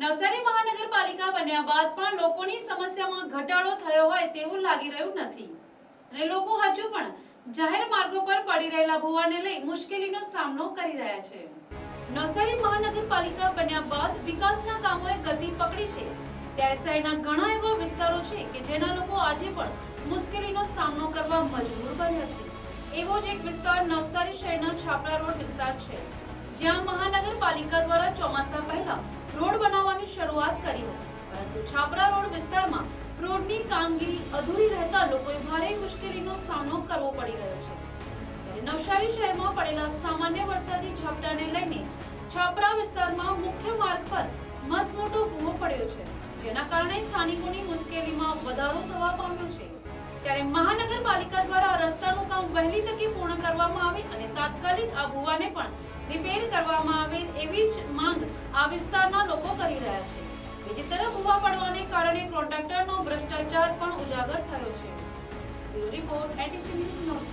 નવસારી મહાનગરપાલિકા બન્યા બાદ પણ લોકોની સમસ્યામાં ઘટાડો થયો હોય તેવું લાગી રહ્યું નથી. અને લોકો હજુ પણ જાહેર માર્ગો પર પડી રહેલા ભૂવાને લઈ મુશ્કેલીનો સામનો કરી રહ્યા છે. નવસારી મહાનગરપાલિકા બન્યા બાદ વિકાસના કામોએ ગતિ પકડી છે. ત્યારે શહેરના ઘણા એવા વિસ્તારો છે કે જેના લોકો આજે પણ મુશ્કેલીનો સામનો કરવા મજબૂર બન્યા છે. એવો જ એક વિસ્તાર નવસારી શહેરના છાપરા રોડ વિસ્તાર છે. જ્યાં મહાનગરપાલિકા દ્વારા ચોમાસા પહેલા રોડ બનાવવાની શરૂઆત કરી હતી. પરંતુ છાપરા રોડ વિસ્તારમાં રોડની કામગીરી અધૂરી રહેતા લોકોએ ભારે મુશ્કેલીનો સામનો કરવો પડી રહ્યો છે. ત્યારે નવસારી શહેરમાં પડેલા સામાન્ય વરસાદી ઝાપટાને લઈને છાપરા વિસ્તારમાં મુખ્ય માર્ગ પર મસમોટો ભૂવો પડ્યો છે, જેના કારણે સ્થાનિકોની મુશ્કેલીમાં વધારો થવા પામ્યો છે. ત્યારે મહાનગરપાલિકા દ્વારા રસ્તાનું કામ વહેલી તકે પૂર્ણ કરવામાં આવે તાત્કાલિક આ પણ રિપેર કરવામાં આવે એવી જ માંગ આ વિસ્તારના લોકો કરી રહ્યા છે. બીજી તરફ ભૂવા પડવાને કારણે કોન્ટ્રાક્ટરનો ભ્રષ્ટાચાર પણ ઉજાગર થયો છે. Bureau report ATC news